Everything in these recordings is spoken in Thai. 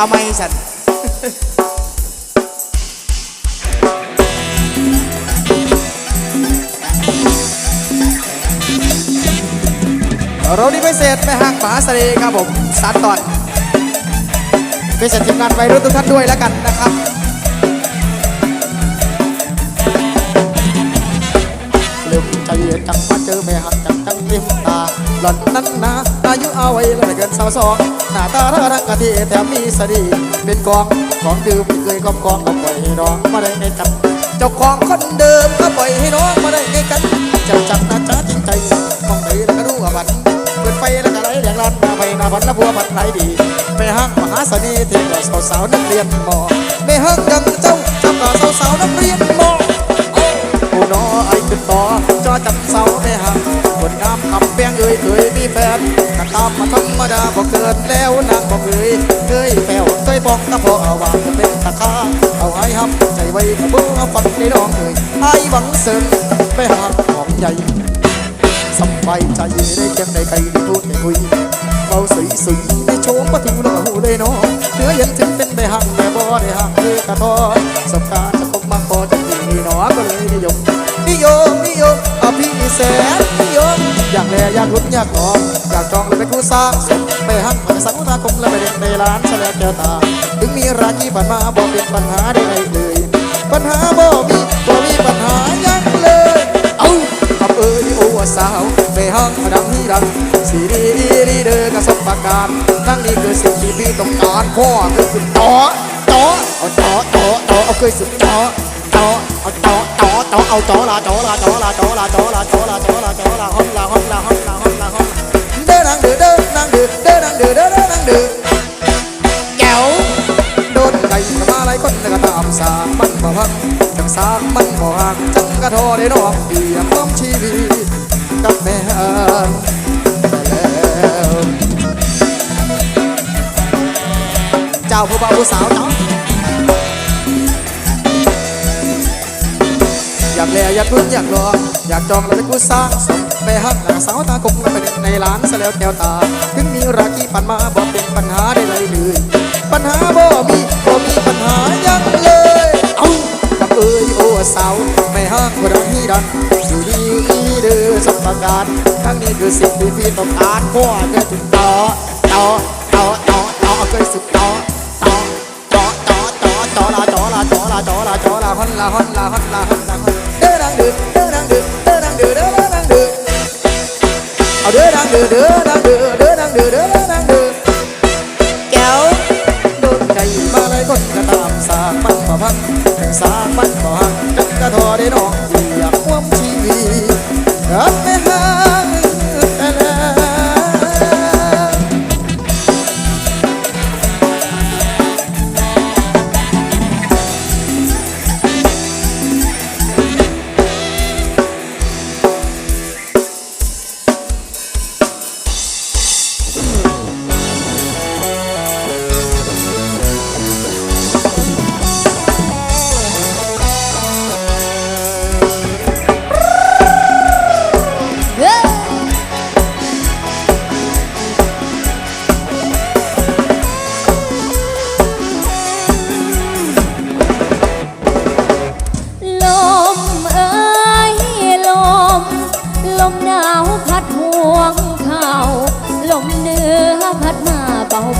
เอาไม่ฉันเราดีพิเศษไปหักหมาสรีครับผมสัตว์ตอนพิเศษทีมงานวัยรุ่นทุกท่านด้วยแล้วกันนะครับเร็วใจเย็นจังมาเจอแม่หักจังจังเต็มตา หล่อนนั้นนะอายุเอาไว้แล้วไม่เกินสาวสองหน้าตาท่าทางกะทิแถมมีสดีเป็นกองของดื่มเคยกอบกองก็ปล่อยให้น้องมาได้ในกันเจ้าของคนเดิมก็ปล่อยให้น้องมาได้ในกันจังจังนะจ๊ะจริงใจมองไหนแล้วก็รู้ว่าบันเปิดไฟแล้วก็ไหลแรงลันมาไปหน้าพันละบัวพันไหลดีไปห้างมหาเสน่ห์เทว่าสาวสาวนักเรียนมอไม่ห้างยังเจ้าจับตาสาวสาวนักเรียนมอผู้หน้อยขึ้นต่อจอจับสาวไม่หัก คนงามคำแป้งเอ่ยเคยมีแฟนกะตามมาธรรมดาบอกเกินแล้วนางบอกเคยเคยแฝวเคยบอกกะพอเอาว่าจะเป็นตะคาเอาให้หับใจไว้กะเบื่อฟังในน้องเอ่ยไอ้หวังเสริมไปหาของใหญ่สบายใจได้เจียงได้ใครได้พูดได้คุยเบาสวยสวยได้โชมประตูแล้วหูได้น้องเนื้อเย็นถึงเป็นไปหักแต่บ่ได้หักคือกระทอสบการจะคบมาพอจะดีหนอก็เลยนิยมนิยมนิยมอภิแสนนิยม อยากแลอยากลุ้นอยากลองอยากจองเลยเป็นคู่สร้างสมไปหักมันสังทาคมและไปเด็กในร้านแฉลงแกตา ถึงมีราคีผ่านมาบอกเป็นปัญหาใดๆเลยปัญหาบ่มีบ่มีปัญหายังเลยเอ้าขับเอ้ยโอ้สาวไปห้างดังที่ดังสีดีดีเด้อกระสบปากการทั้งนี้คือสิ่งที่พี่ต้องการพ่อคือสุดต่อต่อเอาต่อต่อต่อเอาเคยสุดต่อต่อเอาต่อต่อ ต่อเอาต่อละต่อละต่อละต่อละต่อละต่อละต่อละต่อละห้องละห้องละห้องละห้องละห้องเด้อนังเด้อเด้อนังเายคนแล้วก็ตามสางมันบ่พังจังสางมันบ่ห่างจังกระทอยกต้อมชีวิตกับแล้วเจ้าผู้บ่าวผู้สาวเจ้าอยากแลอยากลุ้นอยากลออยากจองแล้วเป็นกูสร้างสมไปหักหน้าสาวตาคมแล้วไปเด็กในร้านซะแล้วแก้วตา ถึงมีราคีผ่านมาบอกเป็นปัญหาได้เลยเลยปัญหาบ่มีบ่มีปัญหายังเลยเอ้ากับเอ้ยโอ้สาวไม่ห้างก็ดังที่ดันอยู่ดีดีเด้อสมประการทั้งนี้คือสิ่งที่พี่ต้องการพ่อเกิดถึงต่อต่อต่อต่อต่อเคยสุดต่อต่อต่อต่อต่อต่อละต่อละต่อละต่อละต่อละฮอนละฮอนละฮอนละฮอนละฮอน ด้อดังเด้อเด้อดังเด้อเด้อดังเด้อเด้อดังเด้อเอาเด้อดังเด้อเด้อดังเด้อเด้อดังเด้อเด้อดังเด้อ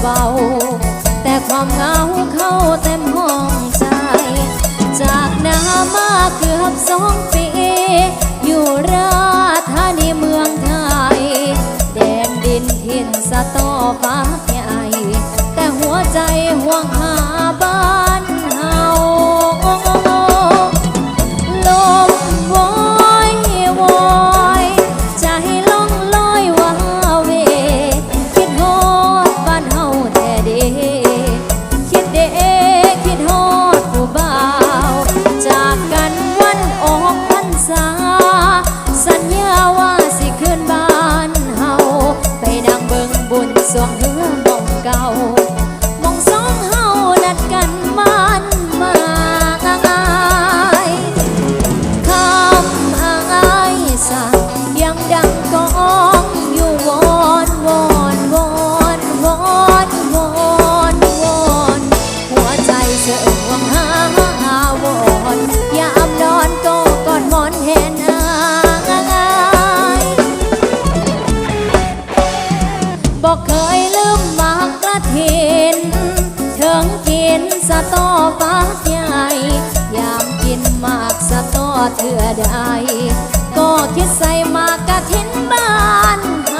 เบา แต่ความเหงาเข้าเต็มห้องใจ จากนามาเกือบสองปี อยู่ราธานีเมืองไทย แดนดินถิ่นสะตอฟ้าใหญ่แต่หัวใจห่วงหา บอกเคยลืมมากกระถินเถิงกินสะตอฟ้าใหญ่ยามกินมากสะตอเถื่อใดก็คิดใส่มากกระถินบ้านหา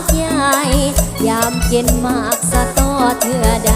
กใหญ่ยามเย็นมากสะต้อเธอได้